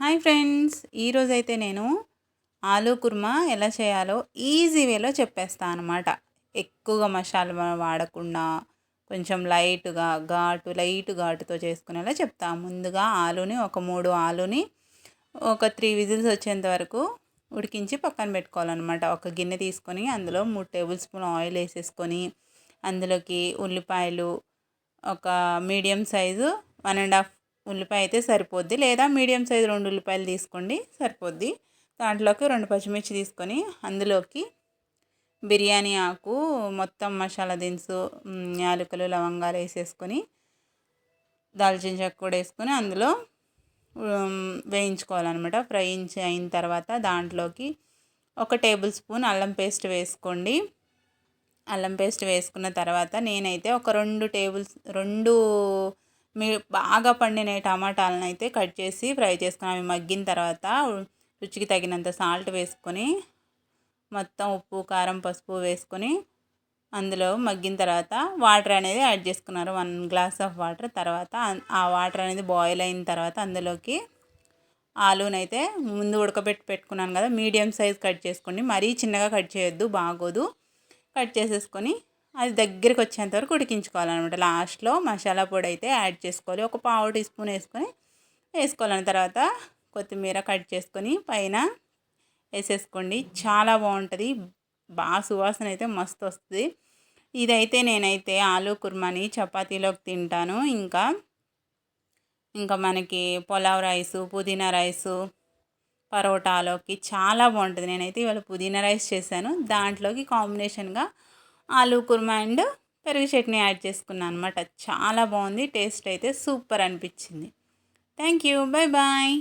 Hi friends ఈరోజైతే నేను ఆలూ కుర్మా ఎలా చేయాలో ఈజీ వేలో చెప్పేస్తాను అనమాట ఎక్కువగా మసాలా వాడకుండా కొంచెం లైట్గా ఘాటు లైట్ ఘాటుతో చేసుకునేలా చెప్తా. ముందుగా ఆలూని ఒక మూడు ఆలూని ఒక త్రీ విజిల్స్ వచ్చేంత వరకు ఉడికించి పక్కన పెట్టుకోవాలన్నమాట. ఒక గిన్నె తీసుకొని అందులో మూడు టేబుల్ స్పూన్ ఆయిల్ వేసేసుకొని అందులోకి ఉల్లిపాయలు ఒక medium size one and half ఉల్లిపాయ అయితే సరిపోద్ది. లేదా మీడియం సైజు రెండు ఉల్లిపాయలు తీసుకోండి సరిపోద్ది. దాంట్లోకి రెండు పచ్చిమిర్చి తీసుకొని అందులోకి బిర్యానీ ఆకు మొత్తం మసాలా దినుసు యాలకులు లవంగాలు వేసేసుకొని దాల్చిన చెక్క కూడా వేసుకొని అందులో వేయించుకోవాలన్నమాట. ఫ్రై అయిన తర్వాత దాంట్లోకి ఒక టేబుల్ స్పూన్ అల్లం పేస్ట్ వేసుకోండి. అల్లం పేస్ట్ వేసుకున్న తర్వాత నేనైతే ఒక రెండు టేబుల్స్ రెండు మీ బాగా పండిన టమాటాలను అయితే కట్ చేసి ఫ్రై చేసుకుని అవి మగ్గిన తర్వాత రుచికి తగినంత సాల్ట్ వేసుకొని మొత్తం ఉప్పు కారం పసుపు వేసుకొని అందులో మగ్గిన తర్వాత వాటర్ అనేది యాడ్ చేసుకున్నారు. వన్ గ్లాస్ ఆఫ్ వాటర్ తర్వాత ఆ వాటర్ అనేది బాయిల్ అయిన తర్వాత అందులోకి ఆలూనైతే ముందు ఉడకబెట్టి పెట్టుకున్నాను కదా మీడియం సైజ్ కట్ చేసుకోండి. మరీ చిన్నగా కట్ చేయొద్దు బాగోదు. కట్ చేసేసుకొని అది దగ్గరికి వచ్చేంత వరకు ఉడికించుకోవాలన్నమాట. లాస్ట్లో మసాలా పొడి అయితే యాడ్ చేసుకోవాలి. ఒక పావు టీ స్పూన్ వేసుకొని వేసుకోవాలని తర్వాత కొత్తిమీర కట్ చేసుకొని పైన వేసేసుకోండి. చాలా బాగుంటుంది. బాగా సువాసన అయితే మస్తు వస్తుంది. ఇదైతే నేనైతే ఆలూ కుర్మాని చపాతీలోకి తింటాను. ఇంకా ఇంకా మనకి పులావ్ రైసు పుదీనా రైసు పరోటాలోకి చాలా బాగుంటుంది. నేనైతే ఇవాళ పుదీనా రైస్ చేశాను. దాంట్లోకి కాంబినేషన్గా ఆలూ కుర్మా అండ్ పెరుగు చట్నీ యాడ్ చేసుకున్నాను అనమాట చాలా బాగుంది. టేస్ట్ అయితే సూపర్ అనిపించింది. Thank you. Bye bye.